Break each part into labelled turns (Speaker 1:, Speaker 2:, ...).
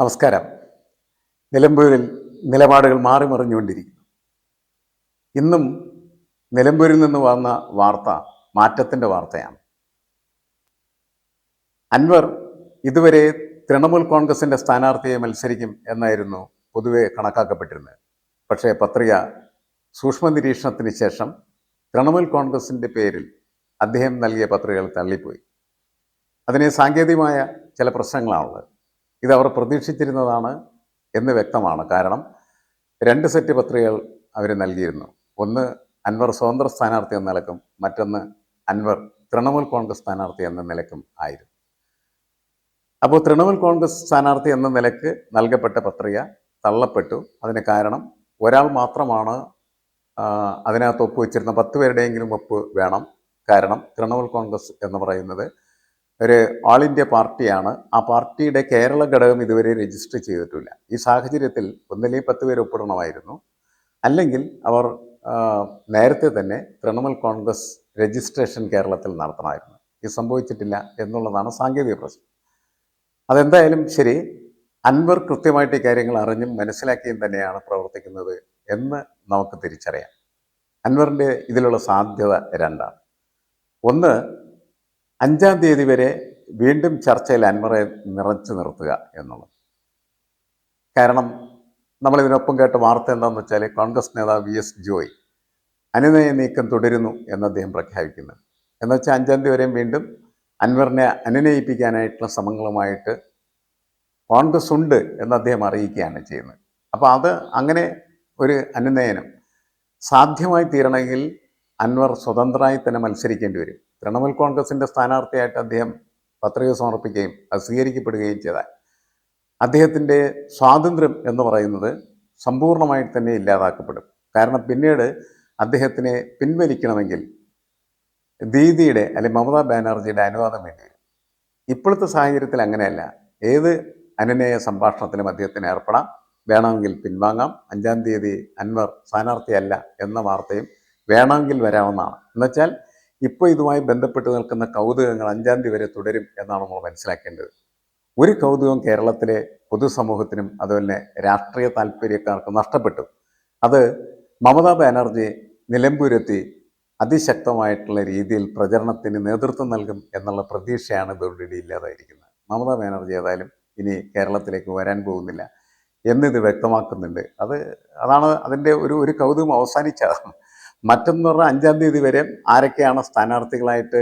Speaker 1: നമസ്കാരം. നിലമ്പൂരിൽ നിലപാടുകൾ മാറി മറിഞ്ഞുകൊണ്ടിരിക്കുന്നു. ഇന്നും നിലമ്പൂരിൽ നിന്ന് വന്ന വാർത്ത മാറ്റത്തിന്റെ വാർത്തയാണ്. അൻവർ ഇതുവരെ തൃണമൂൽ കോൺഗ്രസിന്റെ സ്ഥാനാർത്ഥിയെ മത്സരിക്കും എന്നായിരുന്നു പൊതുവെ കണക്കാക്കപ്പെട്ടിരുന്നത്. പക്ഷേ പത്രിക സൂക്ഷ്മ നിരീക്ഷണത്തിന് ശേഷം തൃണമൂൽ കോൺഗ്രസിന്റെ പേരിൽ അദ്ദേഹം നൽകിയ പത്രികകൾ തള്ളിപ്പോയി. അതിന് സാങ്കേതികമായ ചില പ്രശ്നങ്ങളാണുള്ളത്. ഇത് അവർ പ്രതീക്ഷിച്ചിരുന്നതാണ് എന്ന് വ്യക്തമാണ്. കാരണം രണ്ട് സെറ്റ് പത്രികകൾ അവർ നൽകിയിരുന്നു. ഒന്ന് അൻവർ സ്വതന്ത്ര സ്ഥാനാർത്ഥി എന്ന നിലക്കും മറ്റൊന്ന് അൻവർ തൃണമൂൽ കോൺഗ്രസ് സ്ഥാനാർത്ഥി എന്ന നിലക്കും ആയിരുന്നു. അപ്പോൾ തൃണമൂൽ കോൺഗ്രസ് സ്ഥാനാർത്ഥി എന്ന നിലയ്ക്ക് നൽകപ്പെട്ട പത്രിക തള്ളപ്പെട്ടു. അതിന് കാരണം ഒരാൾ മാത്രമാണ് അതിനകത്ത് അതിനകത്ത് ഒപ്പുവെച്ചിരുന്ന പത്ത് പേരുടെയെങ്കിലും ഒപ്പ് വേണം. കാരണം തൃണമൂൽ കോൺഗ്രസ് എന്ന് പറയുന്നത് ഒരു ഓൾ ഇന്ത്യ പാർട്ടിയാണ്. ആ പാർട്ടിയുടെ കേരള ഘടകം ഇതുവരെ രജിസ്റ്റർ ചെയ്തിട്ടില്ല. ഈ സാഹചര്യത്തിൽ ഒന്നിലേ പത്ത് പേര് ഒപ്പിടണമായിരുന്നു. അല്ലെങ്കിൽ അവർ നേരത്തെ തന്നെ തൃണമൂൽ കോൺഗ്രസ് രജിസ്ട്രേഷൻ കേരളത്തിൽ നടത്തണമായിരുന്നു. ഇത് സംഭവിച്ചിട്ടില്ല എന്നുള്ളതാണ് സാങ്കേതിക പ്രശ്നം. അതെന്തായാലും ശരി അൻവർ കൃത്യമായിട്ട് ഈ കാര്യങ്ങൾ അറിഞ്ഞും മനസ്സിലാക്കിയും തന്നെയാണ് പ്രവർത്തിക്കുന്നത് എന്ന് നമുക്ക് തിരിച്ചറിയാം. അൻവറിന്റെ ഇതിലുള്ള സാധ്യത രണ്ടാണ്. ഒന്ന് അഞ്ചാം തീയതി വരെ വീണ്ടും ചർച്ചയിൽ അൻവറെ നിറച്ചു നിർത്തുക എന്നുള്ളത്. കാരണം നമ്മൾ ഇതിനൊപ്പം കേട്ട വാർത്ത എന്താണെന്ന് വെച്ചാൽ കോൺഗ്രസ് നേതാവ് വി എസ് ജോയ് അനുനയ നീക്കം തുടരുന്നു എന്ന് അദ്ദേഹം പ്രഖ്യാപിക്കുന്നത് എന്ന് വെച്ചാൽ അഞ്ചാം തീയതി വരെയും വീണ്ടും അൻവറിനെ അനുനയിപ്പിക്കാനായിട്ടുള്ള ശ്രമങ്ങളുമായിട്ട് കോൺഗ്രസ് ഉണ്ട് എന്ന് അദ്ദേഹം അറിയിക്കുകയാണ് ചെയ്യുന്നത്. അപ്പോൾ അത് അങ്ങനെ ഒരു അനുനയനം സാധ്യമായി തീരണമെങ്കിൽ അൻവർ സ്വതന്ത്രമായി തന്നെ മത്സരിക്കേണ്ടി വരും. തൃണമൂൽ കോൺഗ്രസിന്റെ സ്ഥാനാർത്ഥിയായിട്ട് അദ്ദേഹം പത്രിക സമർപ്പിക്കുകയും അത് സ്വീകരിക്കപ്പെടുകയും ചെയ്താൽ അദ്ദേഹത്തിന്റെ സ്വാതന്ത്ര്യം എന്ന് പറയുന്നത് സമ്പൂർണമായിട്ട് തന്നെ ഇല്ലാതാക്കപ്പെടും. കാരണം പിന്നീട് അദ്ദേഹത്തിനെ പിൻവലിക്കണമെങ്കിൽ ദീദിയുടെ അല്ലെങ്കിൽ മമതാ ബാനർജിയുടെ അനുവാദം വേണ്ടി വരും. ഇപ്പോഴത്തെ സാഹചര്യത്തിൽ അങ്ങനെയല്ല. ഏത് അനുനയ സംഭാഷണത്തിലും അദ്ദേഹത്തിന് ഏർപ്പെടാം. വേണമെങ്കിൽ പിൻവാങ്ങാം. അഞ്ചാം തീയതി അൻവർ സ്ഥാനാർത്ഥിയല്ല എന്ന വാർത്തയും വേണമെങ്കിൽ വരാമെന്നാണ് എന്നുവെച്ചാൽ ഇപ്പോൾ ഇതുമായി ബന്ധപ്പെട്ട് നിൽക്കുന്ന കൗതുകങ്ങൾ അഞ്ചാം തീയതി വരെ തുടരും എന്നാണ് നമ്മൾ മനസ്സിലാക്കേണ്ടത്. ഒരു കൗതുകം കേരളത്തിലെ പൊതുസമൂഹത്തിനും അതുപോലെ രാഷ്ട്രീയ താല്പര്യക്കാർക്കും നഷ്ടപ്പെട്ടു. അത് മമതാ ബാനർജി നിലമ്പൂരെത്തി അതിശക്തമായിട്ടുള്ള രീതിയിൽ പ്രചരണത്തിന് നേതൃത്വം നൽകും എന്നുള്ള പ്രതീക്ഷയാണ് ഇതോടുകൂടി ഇല്ലാതായിരിക്കുന്നത്. മമതാ ബാനർജി ഏതായാലും ഇനി കേരളത്തിലേക്ക് വരാൻ പോകുന്നില്ല എന്നിത് വ്യക്തമാക്കുന്നുണ്ട്. അത് അതാണ് അതിന്റെ ഒരു ഒരു കൗതുകം അവസാനിച്ചതാണ് മറ്റൊന്ന് പറഞ്ഞാൽ അഞ്ചാം തീയതി വരെ ആരൊക്കെയാണ് സ്ഥാനാർത്ഥികളായിട്ട്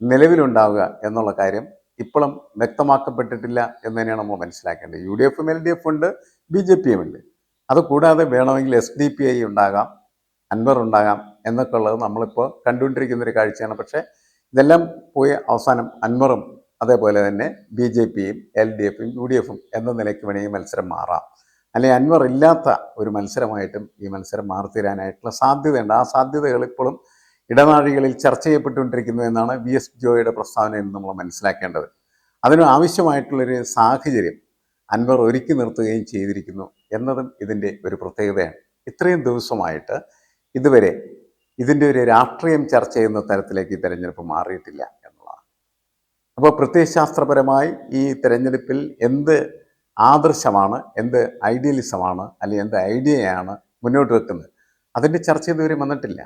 Speaker 1: നിലവിലുണ്ടാവുക എന്നുള്ള കാര്യം ഇപ്പോഴും വ്യക്തമാക്കപ്പെട്ടിട്ടില്ല എന്ന് തന്നെയാണ് നമ്മൾ മനസ്സിലാക്കേണ്ടത്. യു ഡി എഫും എൽ ഡി എഫും ഉണ്ട്. ബി ജെ പിയും ഉണ്ട് അതുകൂടാതെ വേണമെങ്കിൽ എസ് ഡി പി ഐ ഉണ്ടാകാം അൻവർ ഉണ്ടാകാം എന്നൊക്കെ ഉള്ളത് നമ്മളിപ്പോൾ കണ്ടുകൊണ്ടിരിക്കുന്ന ഒരു കാഴ്ചയാണ്. പക്ഷേ ഇതെല്ലാം പോയി അവസാനം അൻവറും അതേപോലെ തന്നെ ബി ജെ പിയും എൽ ഡി എഫും യു ഡി എഫും എന്ന നിലയ്ക്ക് വേണമെങ്കിൽ മത്സരം മാറാം. അല്ലെങ്കിൽ അൻവർ ഇല്ലാത്ത ഒരു മത്സരമായിട്ടും ഈ മത്സരം മാറിത്തീരാനായിട്ടുള്ള സാധ്യതയുണ്ട്. ആ സാധ്യതകൾ ഇപ്പോഴും ഇടനാഴികളിൽ ചർച്ച ചെയ്യപ്പെട്ടുകൊണ്ടിരിക്കുന്നു എന്നാണ് വി എസ് ജോയുടെ പ്രസ്താവന എന്ന് നമ്മൾ മനസ്സിലാക്കേണ്ടത്. അതിന് ആവശ്യമായിട്ടുള്ളൊരു സാഹചര്യം അൻവർ ഒരുക്കി നിർത്തുകയും ചെയ്തിരിക്കുന്നു എന്നതും ഇതിന്റെ ഒരു പ്രത്യേകതയാണ്. ഇത്രയും ദിവസമായിട്ട് ഇതുവരെ ഇതിന്റെ ഒരു രാഷ്ട്രീയം ചർച്ച ചെയ്യുന്ന തരത്തിലേക്ക് ഈ തെരഞ്ഞെടുപ്പ് മാറിയിട്ടില്ല എന്നുള്ളതാണ്. അപ്പോൾ പ്രത്യയശാസ്ത്രപരമായി ഈ തെരഞ്ഞെടുപ്പിൽ എന്ത് ആദർശമാണ് എന്ത് ഐഡിയലിസമാണ് അല്ലെങ്കിൽ എന്ത് ഐഡിയയാണ് മുന്നോട്ട് വെക്കുന്നത്. അതിന്റെ ചർച്ച ഇതുവരെ വന്നിട്ടില്ല.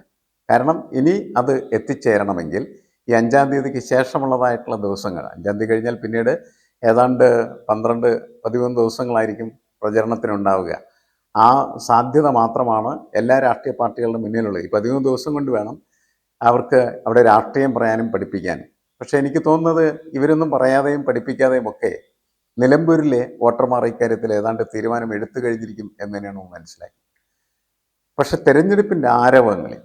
Speaker 1: കാരണം ഇനി അത് എത്തിച്ചേരണമെങ്കിൽ ഈ അഞ്ചാം തീയതിക്ക് ശേഷമുള്ളതായിട്ടുള്ള ദിവസങ്ങൾ അഞ്ചാം തീയതി കഴിഞ്ഞാൽ പിന്നീട് ഏതാണ്ട് പന്ത്രണ്ട് പതിമൂന്ന് ദിവസങ്ങളായിരിക്കും പ്രചരണത്തിനുണ്ടാവുക. ആ സാധ്യത മാത്രമാണ് എല്ലാ രാഷ്ട്രീയ പാർട്ടികളുടെ മുന്നിലുള്ളത്. ഈ പതിമൂന്ന് ദിവസം കൊണ്ട് വേണം അവർക്ക് അവിടെ രാഷ്ട്രീയം പറയാനും പഠിപ്പിക്കാനും. പക്ഷേ എനിക്ക് തോന്നുന്നത് ഇവരൊന്നും പറയാതെയും പഠിപ്പിക്കാതെയും ഒക്കെ നിലമ്പൂരിലെ വോട്ടർമാർ ഇക്കാര്യത്തിൽ ഏതാണ്ട് തീരുമാനം എടുത്തു കഴിഞ്ഞിരിക്കും എന്ന് തന്നെയാണ് മനസ്സിലായി പക്ഷെ തെരഞ്ഞെടുപ്പിന്റെ ആരവങ്ങളിൽ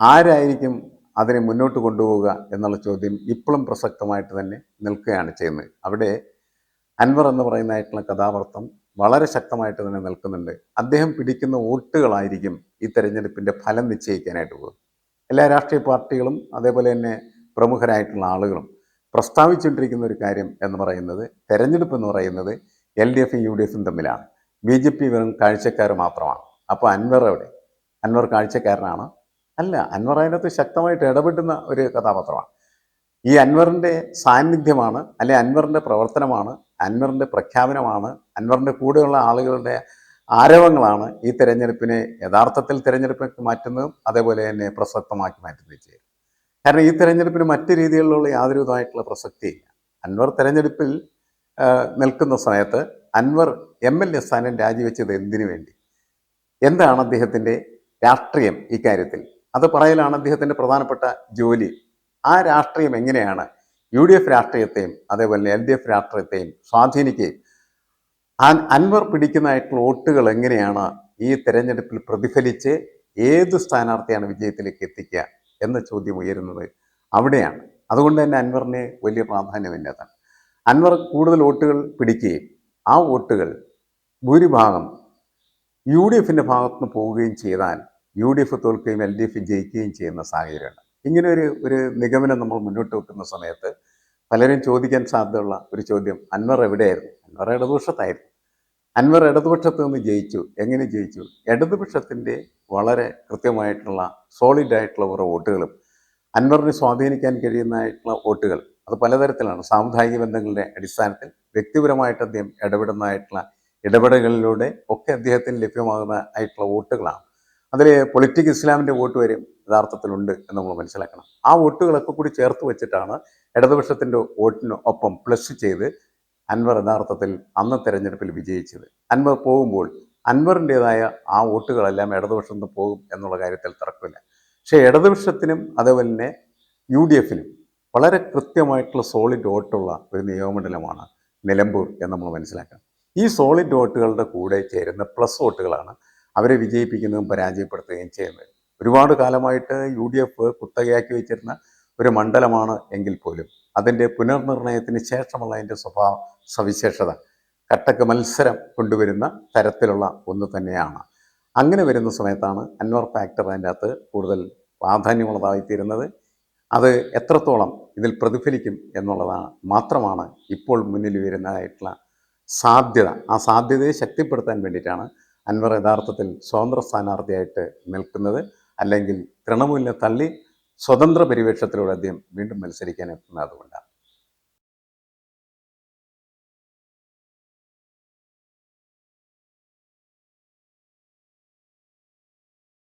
Speaker 1: ആരായിരിക്കും അതിനെ മുന്നോട്ട് കൊണ്ടുപോവുക എന്നുള്ള ചോദ്യം ഇപ്പോഴും പ്രസക്തമായിട്ട് തന്നെ നിൽക്കുകയാണ് ചെയ്യുന്നത്. അവിടെ അൻവർ എന്ന് പറയുന്നതായിട്ടുള്ള കഥാപാത്രം വളരെ ശക്തമായിട്ട് തന്നെ നിൽക്കുന്നുണ്ട്. അദ്ദേഹം പിടിക്കുന്ന വോട്ടുകളായിരിക്കും ഈ തെരഞ്ഞെടുപ്പിന്റെ ഫലം നിശ്ചയിക്കാനായിട്ട് പോകുന്നത്. എല്ലാ രാഷ്ട്രീയ പാർട്ടികളും അതേപോലെ തന്നെ പ്രമുഖരായിട്ടുള്ള ആളുകളും പ്രസ്താവിച്ചുകൊണ്ടിരിക്കുന്ന ഒരു കാര്യം എന്ന് പറയുന്നത് തെരഞ്ഞെടുപ്പ് എന്ന് പറയുന്നത് എൽ ഡി എഫും യു ഡി എഫും തമ്മിലാണ്. ബി ജെ പി വെറും കാഴ്ചക്കാർ മാത്രമാണ്. അപ്പോൾ അൻവർ എവിടെ? അൻവർ കാഴ്ചക്കാരനാണ്? അല്ല അൻവർ അതിനകത്ത് ശക്തമായിട്ട് ഇടപെടുന്ന ഒരു കഥാപാത്രമാണ്. ഈ അൻവറിന്റെ സാന്നിധ്യമാണ് അല്ലെ അൻവറിന്റെ പ്രവർത്തനമാണ് അൻവറിന്റെ പ്രഖ്യാപനമാണ് അൻവറിന്റെ കൂടെയുള്ള ആളുകളുടെ ആരവങ്ങളാണ് ഈ തെരഞ്ഞെടുപ്പിനെ യഥാർത്ഥത്തിൽ തെരഞ്ഞെടുപ്പിലേക്ക് മാറ്റുന്നതും അതേപോലെ തന്നെ പ്രസക്തമാക്കി മാറ്റുന്നതും ചെയ്യും കാരണം ഈ തെരഞ്ഞെടുപ്പിന് മറ്റ് രീതികളിലുള്ള യാതൊരു വിധമായിട്ടുള്ള പ്രസക്തിയില്ല അൻവർ തെരഞ്ഞെടുപ്പിൽ നിൽക്കുന്ന സമയത്ത് അൻവർ എം എൽ എ സ്ഥാനം രാജിവെച്ചത് എന്തിനു വേണ്ടി? എന്താണ് അദ്ദേഹത്തിന്റെ രാഷ്ട്രീയം ഇക്കാര്യത്തിൽ അത് പറയലാണ് അദ്ദേഹത്തിന്റെ പ്രധാനപ്പെട്ട ജോലി. ആ രാഷ്ട്രീയം എങ്ങനെയാണ്? യു ഡി എഫ് രാഷ്ട്രീയത്തെയും അതേപോലെ എൽ ഡി എഫ് രാഷ്ട്രീയത്തെയും സ്വാധീനിക്കുകയും അൻവർ പിടിക്കുന്നതായിട്ടുള്ള വോട്ടുകൾ എങ്ങനെയാണ് ഈ തെരഞ്ഞെടുപ്പിൽ പ്രതിഫലിച്ച് ഏത് സ്ഥാനാർത്ഥിയാണ് വിജയത്തിലേക്ക് എത്തിക്കുക? എന്ന ചോദ്യം ഉയരുന്നത് അവിടെയാണ്. അതുകൊണ്ട് തന്നെ അൻവറിന് വലിയ പ്രാധാന്യമില്ലാത്തതാണ്. അൻവർ കൂടുതൽ വോട്ടുകൾ പിടിക്കുകയും ആ വോട്ടുകൾ ഭൂരിഭാഗം യു ഡി എഫിന്റെ ഭാഗത്തുനിന്ന് പോവുകയും ചെയ്താൽ യു ഡി എഫ് തോൽക്കുകയും എൽ ഡി എഫ് ജയിക്കുകയും ചെയ്യുന്ന സാഹചര്യമാണ്. ഇങ്ങനെ ഒരു ഒരു നിഗമനം നമ്മൾ മുന്നോട്ട് വെക്കുന്ന സമയത്ത് പലരും ചോദിക്കാൻ സാധ്യതയുള്ള ഒരു ചോദ്യം അൻവർ എവിടെയായിരുന്നു? അൻവർ ഇടതുപക്ഷത്തായിരുന്നു. അൻവർ ഇടതുപക്ഷത്ത് നിന്ന് ജയിച്ചു. എങ്ങനെ ജയിച്ചു? ഇടതുപക്ഷത്തിന്റെ വളരെ കൃത്യമായിട്ടുള്ള സോളിഡ് ആയിട്ടുള്ള കുറേ വോട്ടുകളും അൻവറിനെ സ്വാധീനിക്കാൻ കഴിയുന്നതായിട്ടുള്ള വോട്ടുകൾ അത് പലതരത്തിലാണ്. സാമുദായിക ബന്ധങ്ങളുടെ അടിസ്ഥാനത്തിൽ വ്യക്തിപരമായിട്ട് അദ്ദേഹം ഇടപെടുന്നതായിട്ടുള്ള ഇടപെടലുകളിലൂടെ ഒക്കെ അദ്ദേഹത്തിന് ലഭ്യമാകുന്ന ആയിട്ടുള്ള വോട്ടുകളാണ്. അതിൽ പൊളിറ്റിക് ഇസ്ലാമിന്റെ വോട്ട് വരെ യഥാർത്ഥത്തിലുണ്ട് എന്ന് നമ്മൾ മനസ്സിലാക്കണം. ആ വോട്ടുകളൊക്കെ കൂടി ചേർത്ത് വെച്ചിട്ടാണ് ഇടതുപക്ഷത്തിന്റെ വോട്ടിന് ഒപ്പം പ്ലസ് ചെയ്ത് അൻവർ യഥാർത്ഥത്തിൽ അന്ന് തെരഞ്ഞെടുപ്പിൽ വിജയിച്ചത്. അൻവർ പോകുമ്പോൾ അൻവറിന്റെതായ ആ വോട്ടുകളെല്ലാം ഇടതുപക്ഷത്തു നിന്ന് പോകും എന്നുള്ള കാര്യത്തിൽ തർക്കമില്ല. പക്ഷേ ഇടതുപക്ഷത്തിനും അതേപോലെ തന്നെ യു ഡി എഫിനും വളരെ കൃത്യമായിട്ടുള്ള സോളിഡ് വോട്ടുള്ള ഒരു നിയമമണ്ഡലമാണ് നിലമ്പൂർ എന്ന് നമ്മൾ മനസ്സിലാക്കണം. ഈ സോളിഡ് വോട്ടുകളുടെ കൂടെ ചേരുന്ന പ്ലസ് വോട്ടുകളാണ് അവരെ വിജയിപ്പിക്കുന്നതും പരാജയപ്പെടുത്തുകയും ചെയ്യുന്നത്. ഒരുപാട് കാലമായിട്ട് യു ഡി എഫ് കുത്തകയാക്കി വെച്ചിരുന്ന ഒരു മണ്ഡലമാണ് എങ്കിൽ പോലും അതിന്റെ പുനർനിർണയത്തിന് ശേഷമുള്ള അതിന്റെ സ്വഭാവ സവിശേഷത. കട്ടക്ക് മത്സരം കൊണ്ടുവരുന്ന തരത്തിലുള്ള ഒന്ന് തന്നെയാണ്. അങ്ങനെ വരുന്ന സമയത്താണ് അൻവർ ഫാക്ടർ അതിന്റെ അകത്ത് കൂടുതൽ പ്രാധാന്യമുള്ളതായിത്തീരുന്നത്. അത് എത്രത്തോളം ഇതിൽ പ്രതിഫലിക്കും എന്നുള്ളതാണ് മാത്രമാണ് ഇപ്പോൾ മുന്നിൽ വരുന്നതായിട്ടുള്ള സാധ്യത. ആ സാധ്യതയെ ശക്തിപ്പെടുത്താൻ വേണ്ടിയിട്ടാണ് അൻവർ യഥാർത്ഥത്തിൽ സ്വതന്ത്ര സ്ഥാനാർത്ഥിയായിട്ട് നിൽക്കുന്നത്. അല്ലെങ്കിൽ തൃണമൂലിനെ തള്ളി സ്വതന്ത്ര പരിവേഷത്തിലൂടെ അദ്ദേഹം വീണ്ടും മത്സരിക്കാൻ എത്തുന്നത് അതുകൊണ്ടാണ്